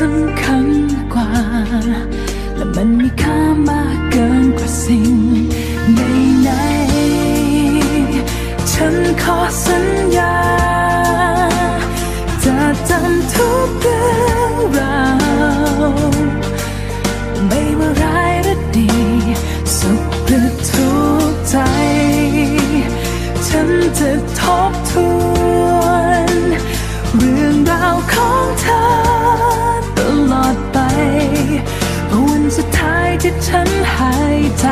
สำคัญกว่า และมันมีค่ามากเกินกว่าสิ่งใดๆฉันขอสัญญา ที่ฉันหายใจ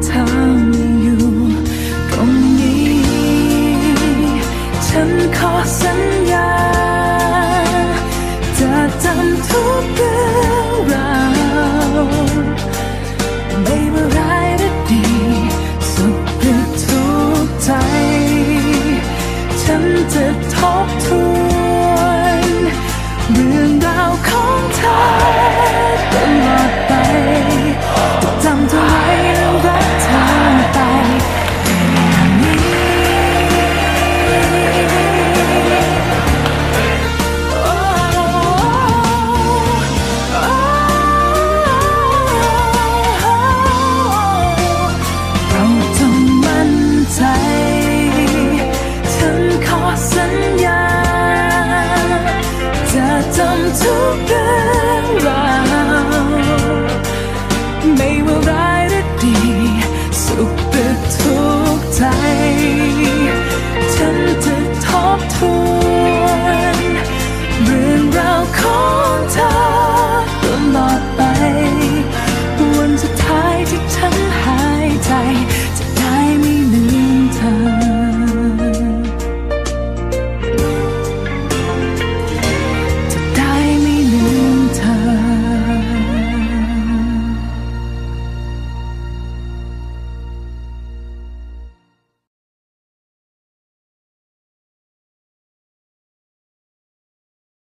time